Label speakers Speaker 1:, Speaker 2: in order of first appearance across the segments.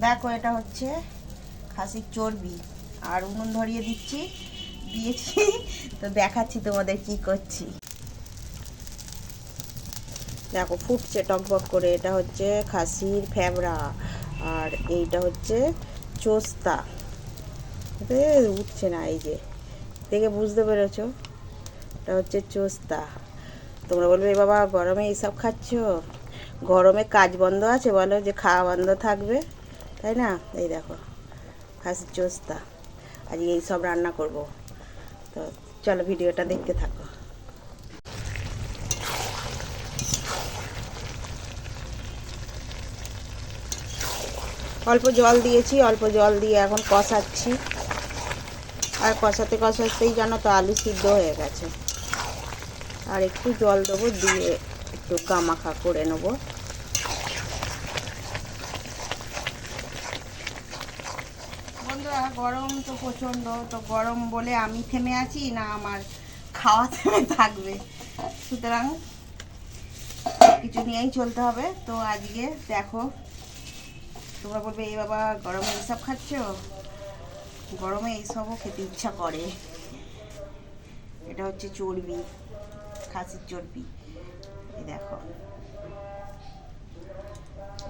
Speaker 1: দেখো, এটা হচ্ছে খাসির চর্বি। আর উনুন ধরিয়ে দিচ্ছি দিয়েছি তো দেখাচ্ছি তোমাদের কি করছি। দেখো, ফুটছে টকবক করে। এটা হচ্ছে খাসির ফ্যাবড়া। আর এইটা হচ্ছে চোস্তা। উঠছে না এই যে। দেখে বুঝতে পেরেছ? এটা হচ্ছে চোস্তা। তোমরা বলবে বাবা, গরমে এইসব খাচ্ছ? গরমে কাজ বন্ধ আছে? বলো যে খাওয়া বন্ধ থাকবে। তাই না? এই দেখো খাসির চোস্তা আজকে এই সব রান্না করব। তো চলো ভিডিওটা দেখতে থাকো। অল্প জল দিয়েছি, অল্প জল দিয়ে এখন কষাচ্ছি। আর কষাতে কষাতেই জানো তো আলু সিদ্ধ হয়ে গেছে। আর একটু জল দেবো, দিয়ে একটু গামাখা করে নেব। গরম তো প্রচণ্ড, তো গরম বলে আমি থেমে আছি না আমার খাওয়া থেমে থাকবে। সুতরাং কিছু নিয়েই চলতে হবে। তো আজকে দেখো, তোমরা বলবে এই বাবা, গরমে এইসব খাচ্ছ? গরমে এইসবও খেতে ইচ্ছা করে। এটা হচ্ছে চর্বি, খাসির চর্বি। এই দেখো।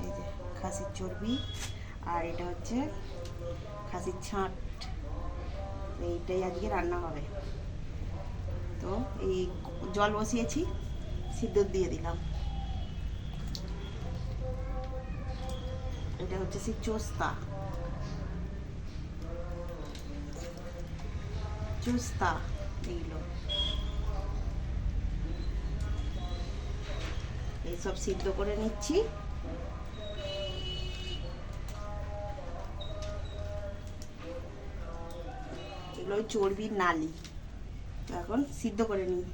Speaker 1: এই খাসির চর্বি। আর এটা হচ্ছে খাসির ছাঁট, এইটাই আজকে রান্না হবে। তো এই জল বসিয়েছি, সিদ্ধ দিয়ে দিলাম। এটা হচ্ছে সেই চোস্তা। চোস্তা এইগুলো। এইসব সিদ্ধ করে নিচ্ছি। এগুলো ওই চর্বির নালি এখন সিদ্ধ করে নিই।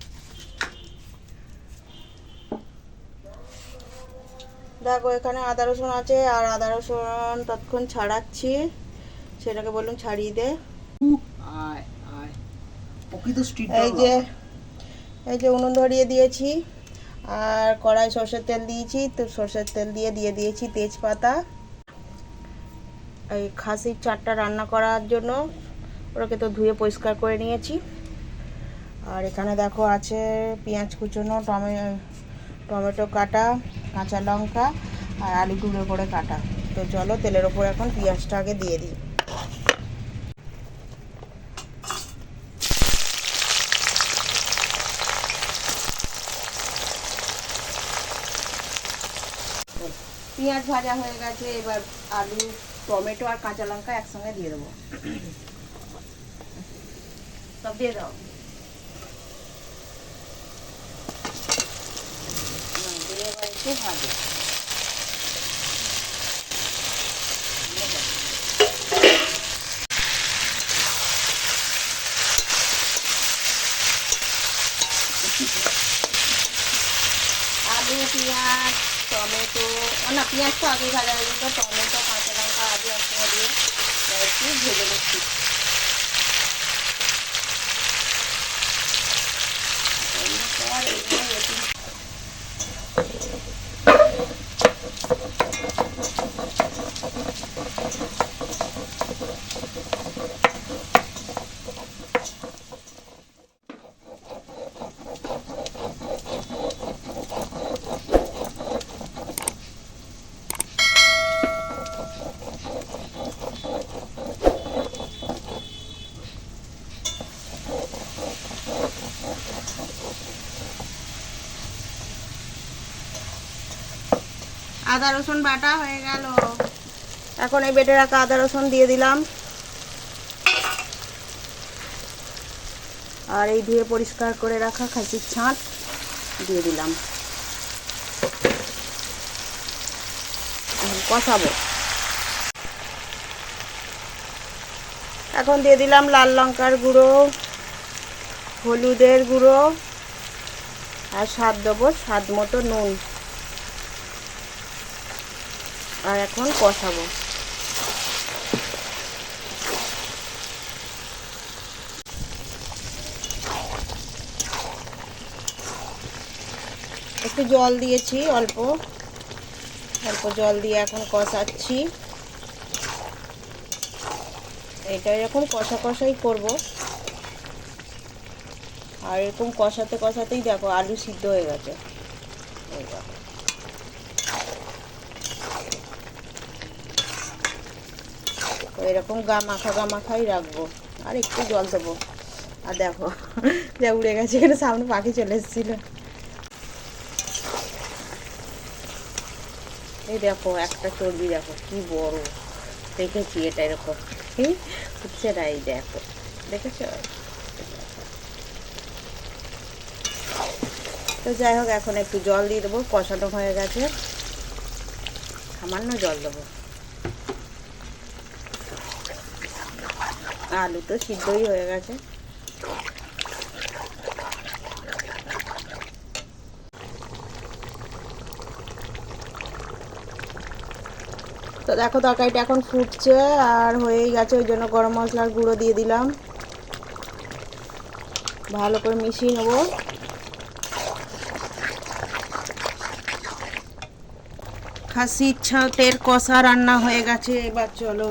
Speaker 1: দেখো এখানে আদা রসুন আছে আর আদা রসুন তৎক্ষণ ছাড়াচ্ছি। সেটাকে বলুন ছাড়িয়ে দে। এই যে এই যে উনুন ধরিয়ে দিয়েছি আর কড়াই সর্ষের তেল দিয়েছি তো সর্ষের তেল দিয়ে দিয়ে দিয়েছি তেজপাতা। এই খাসির চারটা রান্না করার জন্য। ওটাকে তো ধুয়ে পরিষ্কার করে নিয়েছি। আর এখানে দেখো আছে পেঁয়াজ কুচোনো, টমে, টমেটো কাটা, কাঁচা লঙ্কা আর আলু টুকরো করে কাটা। তো চলো তেলের ওপর এখন পেঁয়াজটা আগে দিয়ে দিই। পেঁয়াজ ভাজা হয়ে গেছে, এবার আলু, টমেটো আর কাঁচা লঙ্কা একসঙ্গে দিয়ে দেবো। সব দিয়ে দাও। দিয়ে এবার একটু ভাজো আলু, পেঁয়াজ, টমেটো না, পেঁয়াজ তো আগেই ভাজা হয়ে যেত টমেটো, কাঁচা লঙ্কা আলু একসঙ্গে দিয়ে একটু ভেজে নিচ্ছি। Thank you. আদা রসুন বাটা হয়ে গেল। এখন এই বেটে রাখা আদা রসুন দিয়ে দিলাম। আর এই ধুয়ে পরিষ্কার করে রাখা খাসির ছাঁট দিয়ে দিলাম। কষাবো। এখন দিয়ে দিলাম লাল লঙ্কার গুঁড়ো, হলুদের গুঁড়ো, আর স্বাদ দেবো স্বাদ মতো নুন। আর এখন কষাবো। একটু জল দিয়েছি, অল্প। অল্প জল দিয়ে এখন কষাচ্ছি। এটা এরকম কষা কষাই করব। আর এরকম কষাতে কষাতেই দেখো আলু সিদ্ধ হয়ে গেছে এই দেখো। তো এরকম গা মাখা গা মাখাই রাখব। আর একটু জল দেবো। আর দেখো, যা উড়ে গেছে, এখানে সামনে পাখি চলে এসেছিল। এই দেখো, একটা চর্বি দেখো, কি বড়। দেখেছি এটা এরকম। উঠছে না, এই দেখো। দেখেছ? তো যাই হোক, এখন একটু জল দিয়ে দেবো, কষানো হয়ে গেছে। সামান্য জল দেবো। আলু তো সিদ্ধই হয়ে গেছে। তো দেখো তরকারিটা এখন ফুটছে আর হয়েই গেছে, ওই জন্য গরম মশলার গুঁড়ো দিয়ে দিলাম। ভালো করে মিশিয়ে নেব। খাসির ছাটের কষা রান্না হয়ে গেছে, এবার চলো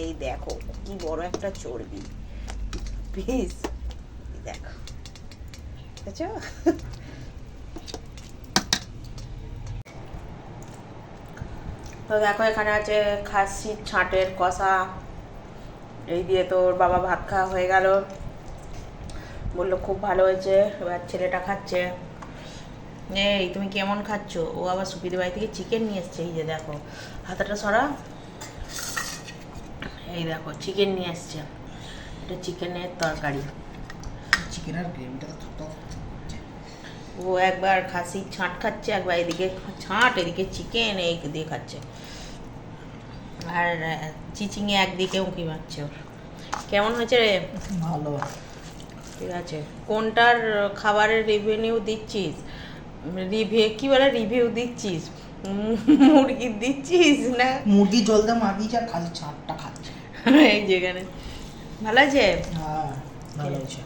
Speaker 1: এই দেখো কি বড় একটা চর্বি পিস দেখো। তো দেখো, এখানে আছে খাসির ছাটের কষা। এই দিয়ে তোর বাবা ভাত খাওয়া হয়ে গেল। বলল, খুব ভালো হয়েছে। এবার ছেলেটা খাচ্ছে। এই, তুমি কেমন খাচ্ছ? ও আবার সুপিদের বাড়ি থেকে চিকেন নিয়ে এসছে। এই যে দেখো, হাতাটা সরা। এই দেখো চিকেন নিয়ে আসছে এটা চিকেনের তরকারি।
Speaker 2: চিকেনের গ্রেভিটা তো
Speaker 1: ও একবার খাসির ছাঁট খাচ্ছে একবার এদিকে ছাঁট এদিকে চিকেন এই দিয়ে খাচ্ছে। আর চিচিংয়ে একদিকে উঁকি মারছে ওর কেমন হয়েছে রে?
Speaker 2: ভালো।
Speaker 1: ঠিক আছে। কোনটার খাবারের রিভিনিউ দিচ্ছিস? রিভিউ কি বলে রিভিউ দিচ্ছিস? উম, মুরগির দিচ্ছিস না?
Speaker 2: মুরগি জল দিয়ে মাখিয়েছে আর খালি ছাটটা
Speaker 1: এই যেখানে ভালো আছে
Speaker 2: ভালো হয়েছে